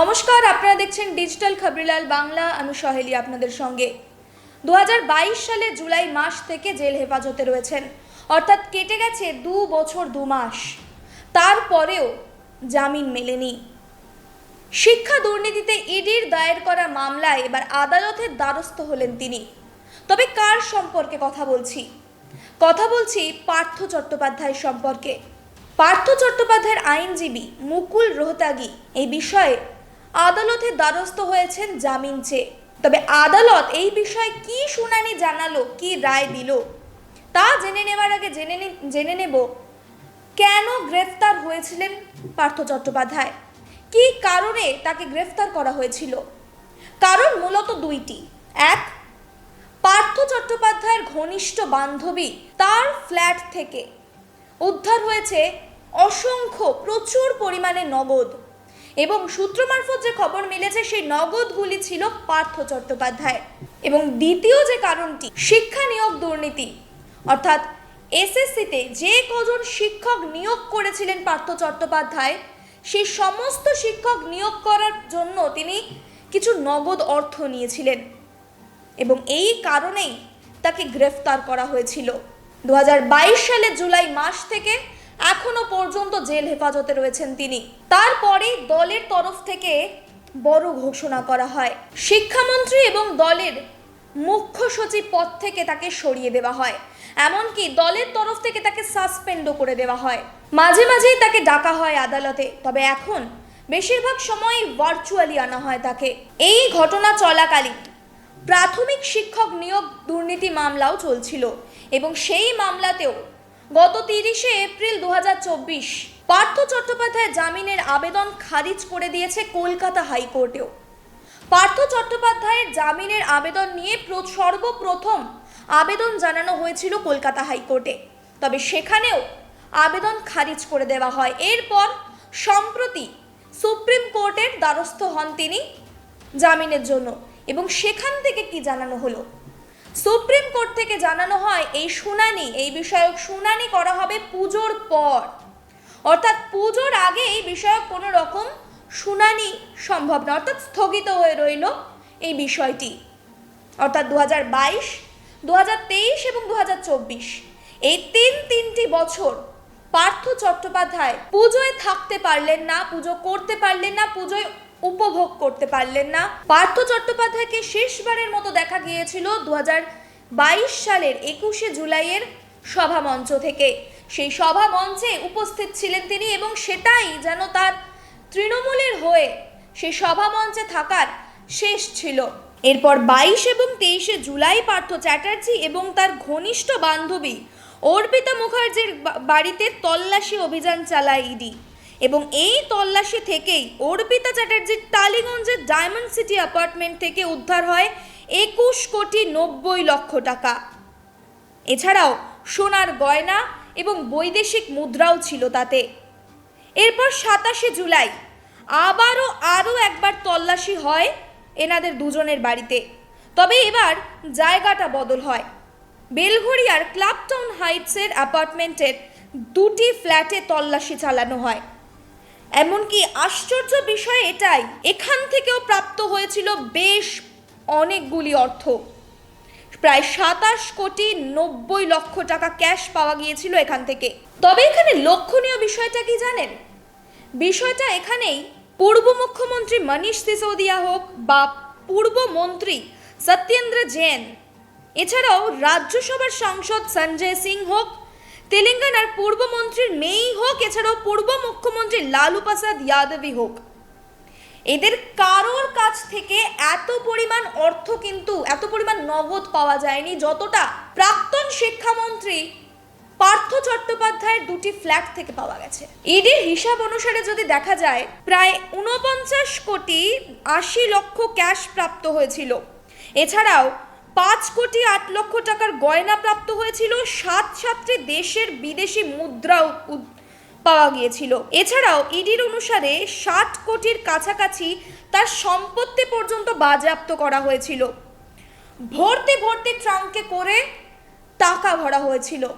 নমস্কার, আপনারা দেখছেন ডিজিটাল খবরিলাল বাংলা, আমি সহেলি আপনাদের সঙ্গে। দু হাজার বাইশ সালে জুলাই মাস থেকে জেল হেফাজতে রয়েছেন। অর্থাৎ কেটে গেছে দু বছর, দু মাস। তারপরেও জামিন মেলেনি। শিক্ষা দুর্নীতিতে ইডির দায়ের করা মামলায় এবার আদালতের দ্বারস্থ হলেন তিনি। তবে কার সম্পর্কে কথা বলছি? কথা বলছি পার্থ চট্টোপাধ্যায় সম্পর্কে। পার্থ চট্টোপাধ্যায়ের আইনজীবী মুকুল রোহতাগি এই বিষয়ে আদালতের দ্বারস্থ হয়েছেন জামিন চেয়ে। তবে আদালত এই বিষয়ে কি শুনানি জানালো, কি রায় দিল, তা জেনে নেওয়ার আগে জেনে জেনে নেব। কেন গ্রেফতার হয়েছিলেন পার্থ চট্টোপাধ্যায়? কী কারণে তাকে গ্রেফতার করা হয়েছিল? কারণ মূলত দুইটি। এক, পার্থ চট্টোপাধ্যায়ের ঘনিষ্ঠ বান্ধবী তার ফ্ল্যাট থেকে উদ্ধার হয়েছে অসংখ্য, প্রচুর পরিমাণে নগদ। এবং সূত্র মারফত যে খবর মিলেছে, সেই নগদগুলি ছিল পার্থ চট্টোপাধ্যায়। এবং দ্বিতীয় যে কারণটি, শিক্ষা নিয়োগ দুর্নীতি। অর্থাৎ এসএসসিতে যে কজন শিক্ষক নিয়োগ করেছিলেন পার্থ চট্টোপাধ্যায়, সেই সমস্ত শিক্ষক নিয়োগ করার জন্য তিনি কিছু নগদ অর্থ নিয়েছিলেন। এবং এই কারণেই তাকে গ্রেফতার করা হয়েছিল। দু হাজার বাইশ সালের জুলাই মাস থেকে এখনও পর্যন্ত জেল হেফাজতে রয়েছেন তিনি। তারপরে দলের তরফ থেকে বড় ঘোষণা করা হয়। শিক্ষামন্ত্রী এবং দলের মুখ্য সচিব পদ থেকে তাকে সরিয়ে দেওয়া হয়। এমনকি দলের তরফ থেকে তাকে সাসপেন্ডও করে দেওয়া হয়। মাঝে মাঝেই তাকে ডাকা হয় আদালতে, তবে এখন বেশিরভাগ সময় ভার্চুয়ালি আনা হয় তাকে। এই ঘটনা চলাকালীন প্রাথমিক শিক্ষক নিয়োগ দুর্নীতি মামলাও চলছিল এবং সেই মামলাতেও গত তিরিশে এপ্রিল দু হাজার চব্বিশ পার্থ চট্টোপাধ্যায় জামিনের আবেদন খারিজ করে দিয়েছে কলকাতা হাইকোর্টেও। পার্থ চট্টোপাধ্যায়ের জামিনের আবেদন নিয়ে সর্বপ্রথম আবেদন জানানো হয়েছিল কলকাতা হাইকোর্টে। তবে সেখানেও আবেদন খারিজ করে দেওয়া হয়। এরপর সম্প্রতি সুপ্রিম কোর্টের দ্বারস্থ হন তিনি জামিনের জন্য। এবং সেখান থেকে কি জানানো হলো? সুপ্রিম কোর্ট থেকে জানানো হয়, এই শুনানি, এই বিষয়ক শুনানি করা হবে পুজোর পর। অর্থাৎ পুজোর আগে এই বিষয়ক কোনো রকম শুনানি সম্ভব না অর্থাৎ স্থগিত হয়ে রইল এই বিষয়টি। অর্থাৎ দু হাজার বাইশ দু হাজার তেইশ এবং দু হাজার চব্বিশ, এই তিন তিনটি বছর পার্থ চট্টোপাধ্যায় পুজোয় থাকতে পারলেন না, পুজো করতে পারলেন না, পুজোয় উপভোগ করতে পারলেন না। পার্থ চট্টোপাধ্যায়কে শেষবারের মতো দেখা গিয়েছিল দু বাইশ সালের একুশে জুলাইয়ের সভা মঞ্চ থেকে। সেই সভা মঞ্চে উপস্থিত ছিলেন তিনি এবং সেটাই যেন তার তৃণমূলের হয়ে সেই সভা মঞ্চে থাকার শেষ ছিল। এরপর বাইশ এবং তেইশে জুলাই পার্থ চ্যাটার্জি এবং তার ঘনিষ্ঠ বান্ধবী অর্পিতা মুখার্জির বাড়িতে তল্লাশি অভিযান চালায় ইডি। এবং এই তল্লাশি থেকেই অর্পিতা চ্যাটার্জির টালিগঞ্জের ডায়মন্ড সিটি অ্যাপার্টমেন্ট থেকে উদ্ধার হয় একুশ কোটি নব্বই লক্ষ টাকা। এছাড়াও সোনার গয়না এবং বৈদেশিক মুদ্রাও ছিল তাতে। এরপর সাতাশে জুলাই আবারও আরও একবার তল্লাশি হয় এনাদের দুজনের বাড়িতে। তবে এবার জায়গাটা বদল হয়। বেলঘড়িয়ার ক্লাবটাউন হাইটসের অ্যাপার্টমেন্টের দুটি ফ্ল্যাটে তল্লাশি চালানো হয়। এমনকি আশ্চর্য বিষয় এটাই, এখান থেকেও প্রাপ্ত হয়েছিল বেশ অনেকগুলি অর্থ। প্রায় সাতাশ কোটি নব্বই লক্ষ টাকা ক্যাশ পাওয়া গিয়েছিল এখান থেকে। তবে এখানে লক্ষণীয় বিষয়টা কি জানেন? বিষয়টা এখানেই, পূর্ব মুখ্যমন্ত্রী মনীষ সিসোদিয়া হোক বা পূর্ব মন্ত্রী সত্যেন্দ্র জেন, এছাড়াও রাজ্যসভার সাংসদ সঞ্জয় সিং হোক তেলেঙ্গানার পূর্বমন্ত্রীর মেয়েই হোক, এছাড়াও পূর্ব মুখ্যমন্ত্রী লালু প্রসাদ যাদবই হোক। এদের কারোর কাছ থেকে এত পরিমাণ অর্থ কিন্তু, এত পরিমাণ নগদ পাওয়া যায়নি, যতটা প্রাক্তন শিক্ষামন্ত্রী পার্থ চট্টোপাধ্যায়ের দুটি ফ্ল্যাট থেকে পাওয়া গেছে। ইডির হিসাব অনুসারে যদি দেখা যায়, প্রায় উনপঞ্চাশ কোটি আশি লক্ষ ক্যাশ প্রাপ্ত হয়েছিল। এছাড়াও পাঁচ কোটি আট লক্ষ টাকার গয়না প্রাপ্ত হয়েছিল। সাত সাতটি দেশের বিদেশি মুদ্রাও উদ- পাওয়া গিয়েছিল। এছাড়াও ইডির অনুসারে ষাট কোটির কাছাকাছি তার সম্পত্তি পর্যন্ত বাজেয়াপ্ত করা হয়েছিল। ভর্তি ভর্তি ট্রাঙ্কে করে টাকা ভরা হয়েছিল।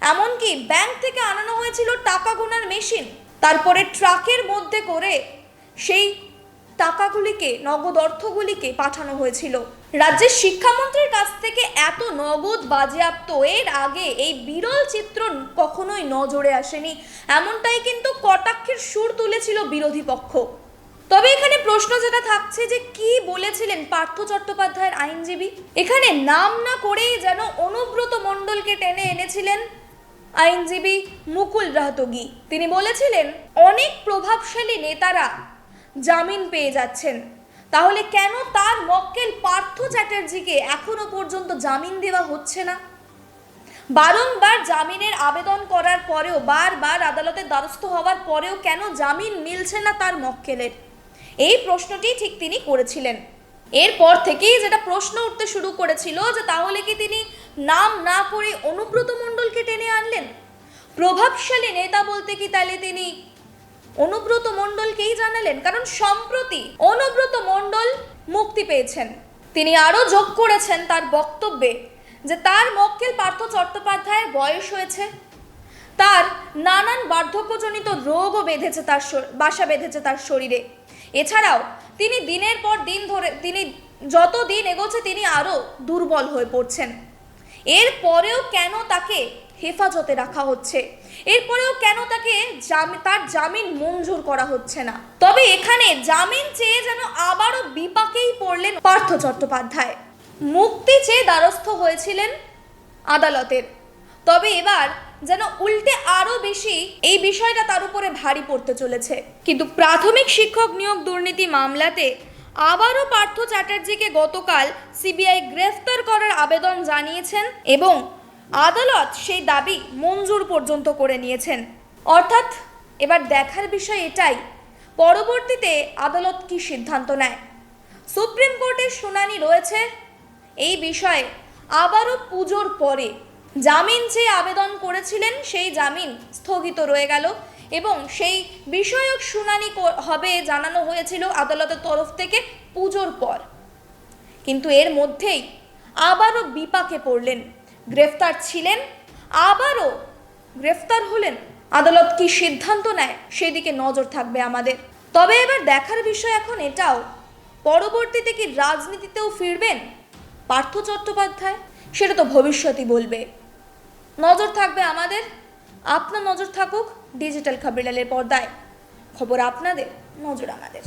এমনকি ব্যাংক থেকে আনানো হয়েছিল টাকা গোনার মেশিন। তারপরে ট্রাকের মধ্যে করে সেই টাকাগুলিকে, নগদ অর্থগুলিকে পাঠানো হয়েছিল। রাজ্যের শিক্ষামন্ত্রীর কাছ থেকে এত নগদ বাজেয়াপ্ত, এর আগে এই বিরল চিত্র কখনোই নজরে আসেনি। এমনটাই কিন্তু কটাক্ষের সুর তুলেছিল বিরোধী পক্ষ। তবে এখানে প্রশ্ন যেটা থাকছে যে কি বলেছিলেন পার্থ চট্টোপাধ্যায়ের আইনজীবী? এখানে নাম না করেই যেন অনুব্রত মণ্ডলকে টেনে এনেছিলেন আইনজীবী মুকুল রাহতগি। তিনি বলেছিলেন, অনেক প্রভাবশালী নেতারা জামিন পেয়ে যাচ্ছেন। তাহলে কেন তার মক্কেল পার্থ চ্যাটার্জিকে এখনও পর্যন্ত জামিন দেওয়া হচ্ছে না? বারংবার জামিনের আবেদন করার পরেও, বারবার আদালতের দ্বারস্থ হওয়ার পরেও কেন জামিন মিলছে না তার মক্কেলের? এই প্রশ্নটি ঠিক তিনি করেছিলেন। এরপর থেকেই যেটা প্রশ্ন উঠতে শুরু করেছিল যে তাহলে কি তিনি নাম না করে অনুব্রত মণ্ডলকে টেনে আনলেন? প্রভাবশালী নেতা বলতে কি তাহলে তিনি অনুব্রত মণ্ডলকেই জানালেন, কারণ সম্প্রতি অনুব্রত মণ্ডল মুক্তি পেয়েছেন। তিনি আরও যোগ করেছেন তার বক্তব্যে যে তার মক্কেল পার্থ চট্টোপাধ্যায়ের বয়স হয়েছে, তার নানান বার্ধক্যজনিত রোগও বেঁধেছে তার বাসা বেঁধেছে তার শরীরে। এছাড়াও তিনি দিনের পর দিন ধরে, তিনি যত দিন এগোচ্ছে তিনি আরও দুর্বল হয়ে পড়ছেন। এরপরেও কেন তাকে হেফাজতে রাখা হচ্ছে। এরপরেও কেন তাকে তার জামিন মঞ্জুর করা হচ্ছে না? তবে এখানে জামিন চেয়ে যেন আবারও বিপাকেই পড়লেন পার্থ চট্টোপাধ্যায়। মুক্তি চেয়ে দ্বারস্থ হয়েছিলেন আদালতের। তবে এবার যেন উল্টে আরও বেশি এই বিষয়টা তার উপরে ভারী পড়তে চলেছে। কিন্তু প্রাথমিক শিক্ষক নিয়োগ দুর্নীতি মামলাতে আবারও পার্থ চ্যাটার্জিকে গতকাল সিবিআই গ্রেফতার করার আবেদন জানিয়েছেন এবং আদালত সেই দাবি মঞ্জুর পর্যন্ত করে নিয়েছেন। অর্থাৎ এবার দেখার বিষয় এটাই, পরবর্তীতে আদালত কি সিদ্ধান্ত নেয়? সুপ্রিম কোর্টের শুনানি রয়েছে। এই বিষয়ে আবারও পুজোর পরে জামিন যে আবেদন করেছিলেন, সেই জামিন স্থগিত রয়ে গেল এবং সেই বিষয়ক শুনানি হবে জানানো হয়েছিল আদালতের তরফ থেকে পুজোর পর। কিন্তু এর মধ্যেই আবারও বিপাকে পড়লেন গ্রেফতার ছিলেন, আবারও গ্রেফতার হলেন। আদালত কি সিদ্ধান্ত নেয়, সেদিকে নজর থাকবে আমাদের। তবে এবার দেখার বিষয় এখন এটাও, পরবর্তীতে কি রাজনীতিতেও ফিরবেন? পার্থ চট্টোপাধ্যায়, সেটা তো ভবিষ্যতই বলবে। নজর থাকবে আমাদের, আপনার নজর থাকুক ডিজিটাল খবরিলালের পর্দায়। খবর আপনাদের, নজর আমাদের।